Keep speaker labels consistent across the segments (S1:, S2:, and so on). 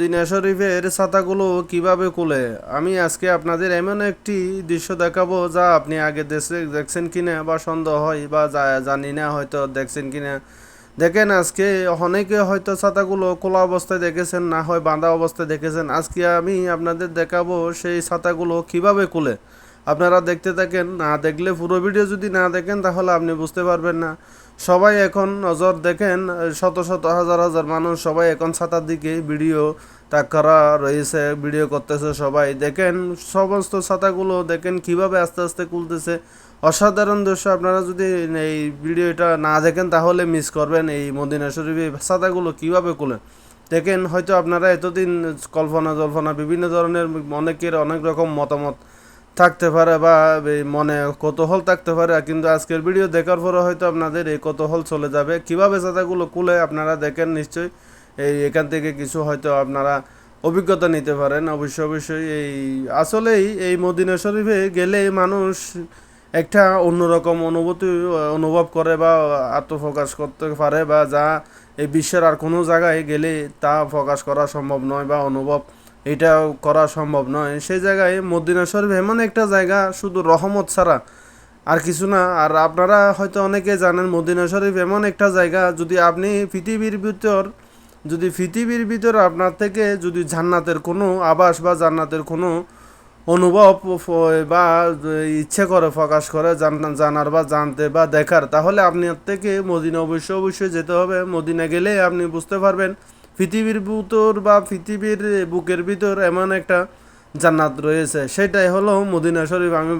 S1: Medina শরীফের ছাতাগুলো কীভাবে খুলে? আমি আজকে আপনাদের এমন একটি দৃশ্য দেখাবো যা আপনি আগে দেশে- দেখছেন কিনা বা সন্দেহ হয় বা জানি না, হয়তো দেখছেন কিনা। দেখেন, আজকে অনেকে হয়তো ছাতাগুলো খোলা অবস্থায় দেখেছেন, না হয় বাঁধা অবস্থায় দেখেছেন। আজকে আমি আপনাদের দেখাবো সেই ছাতাগুলো কীভাবে খুলে। আপনারা দেখতে থাকেন, না দেখলে পুরো ভিডিও যদি না দেখেন, তাহলে আপনি বুঝতে পারবেন না। সবাই এখন নজর দেখেন, শত শত হাজার হাজার মানুষ সবাই এখন ছাতার দিকে ভিডিও তাক করা রয়েছে, ভিডিও করতেছে সবাই। দেখেন, সমস্ত ছাতাগুলো দেখেন কীভাবে আস্তে আস্তে খুলতেছে। অসাধারণ দৃশ্য, আপনারা যদি এই ভিডিওটা না দেখেন, তাহলে মিস করবেন এই মদিনা শরীফে ছাতাগুলো কীভাবে খুলে। দেখেন, হয়তো আপনারা এতদিন কল্পনা জল্পনা বিভিন্ন ধরনের অনেকের অনেক রকম মতামত থাকতে পারে বা মনে কৌতূহল থাকতে পারে, কিন্তু আজকের ভিডিও দেখার পরে হয়তো আপনাদের এই কৌতূহল চলে যাবে। কীভাবে ছাতাগুলো খুলে আপনারা দেখেন নিশ্চয়ই। এই এখান থেকে কিছু হয়তো আপনারা অভিজ্ঞতা নিতে পারেন, অবশ্যই অবশ্যই। এই আসলেই এই মদিনা শরীফে গেলে মানুষ একটা অন্যরকম অনুভূতি, অনুভব করে বা আত্মপ্রকাশ করতে পারে বা যা এই বিশ্বের আর কোনো জায়গায় গেলে তা প্রকাশ করা সম্ভব নয় বা অনুভব এটা করা সম্ভব নয়। সেই জায়গায় মদিনা শরীফ এমন একটা জায়গা, শুধু রহমত ছাড়া আর কিছু না। আর আপনারা হয়তো অনেকে জানেন, মদিনা শরীফ এমন একটা জায়গা, যদি আপনি পৃথিবীর ভিতর, যদি পৃথিবীর ভিতর আপনার থেকে যদি জান্নাতের কোনো আবাস বা জান্নাতের কোনো অনুভব বা ইচ্ছে করে, প্রকাশ করে জানার বা জানতে বা দেখার, তাহলে আপনার থেকে মদিনা অবশ্যই অবশ্যই যেতে হবে। মদিনা গেলে আপনি বুঝতে পারবেন। পৃথিবীর ভিতর বা পৃথিবীর বুকের ভিতর এমন একটা জান্নাত রয়েছে। সেটাই হলো মদিনা শরীফ। আমি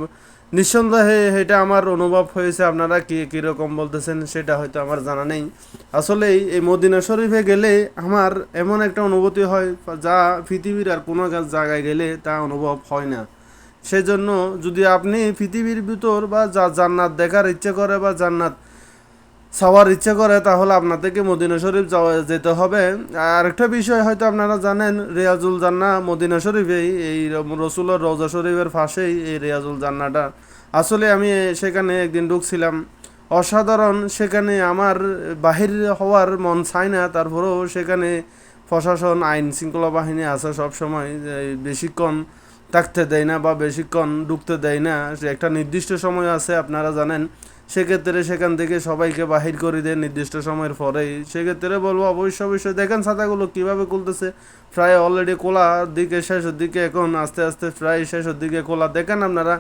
S1: নিঃসন্দেহে এটা আমার অনুভব হয়েছে। আপনারা কি কীরকম বলতেছেন সেটা হয়তো আমার জানা নেই। আসলে এই মদিনা শরীফে গেলে আমার এমন একটা অনুভূতি হয়, যা পৃথিবীর আর কোনো জায়গায় গেলে তা অনুভব হয় না। সেজন্য যদি আপনি পৃথিবীর ভিতর বা যা জান্নাত দেখার ইচ্ছে করে বা জান্নাত সবার ইচ্ছে করে তাহলে আপনাদেরকে মদিনা শরীফ যাওয়া যেতে হবে। আর একটা বিষয় হয়তো আপনারা জানেন, রিয়াজুল জান্না মদিনা শরীফেই এই রসুলের রোজা শরীফের পাশেই এই রিয়াজুল জান্নাটা। আসলে আমি সেখানে একদিন ঢুকছিলাম। অসাধারণ, সেখানে আমার বাহির হওয়ার মন চায় না, তারপরেও সেখানে প্রশাসন, আইন শৃঙ্খলা বাহিনী আছে সবসময় বেশিক্ষণ থাকতে দেয় না বা বেশিক্ষণ ঢুকতে দেয় না। একটা নির্দিষ্ট সময় আছে, আপনারা জানেন। সেক্ষেত্রে সেখান থেকে সবাইকে বাহির করে দেয় নির্দিষ্ট সময়ের পরেই। সেক্ষেত্রে বলব, অবশ্যই অবশ্যই। দেখেন ছাতাগুলো কীভাবে খুলতেছে। প্রায় অলরেডি খোলার দিকে, শেষের দিকে, এখন আস্তে আস্তে প্রায় শেষের দিকে কোলা দেখেন আপনারা,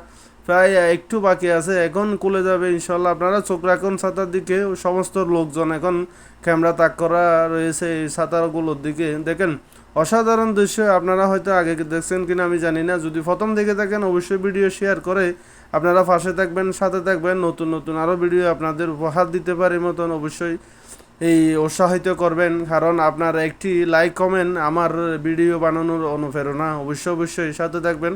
S1: প্রায় একটু বাকি আছে। এখন খুলে যাবে ইনশাল্লাহ আপনারা চোখ রাখুন ছাতার দিকে, সমস্ত লোকজন এখন ক্যামেরা তাক করা রয়েছে এই ছাতাগুলোর দিকে। দেখেন অসাধারণ দৃশ্য, আপনারা হয়তো আগে দেখছেন কিনা আমি জানি না। যদি প্রথম দেখে থাকেন, অবশ্যই ভিডিও শেয়ার করে আপনারা পাশে থাকবেন, সাথে থাকবেন। নতুন নতুন আরও ভিডিও আপনাদের উপহার দিতে পারে মতন অবশ্যই এই উৎসাহিত করবেন। কারণ আপনার একটি লাইক কমেন্ট আমার ভিডিও বানানোর অনুপ্রেরণা অবশ্যই অবশ্যই। সাথে থাকবেন।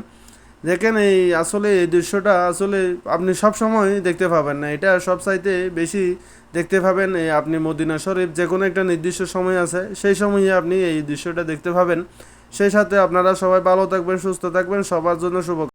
S1: দেখেন এই আসলে এই দৃশ্যটা আসলে আপনি সব সময় দেখতে পাবেন না। এটা সব চাইতে বেশি দেখতে পাবেন এই আপনি মদিনা শরীফ যে কোনো একটা নির্দিষ্ট সময় আছে, সেই সময়ে আপনি এই দৃশ্যটা দেখতে পাবেন। সেই সাথে আপনারা সবাই ভালো থাকবেন, সুস্থ থাকবেন, সবার জন্য শুভ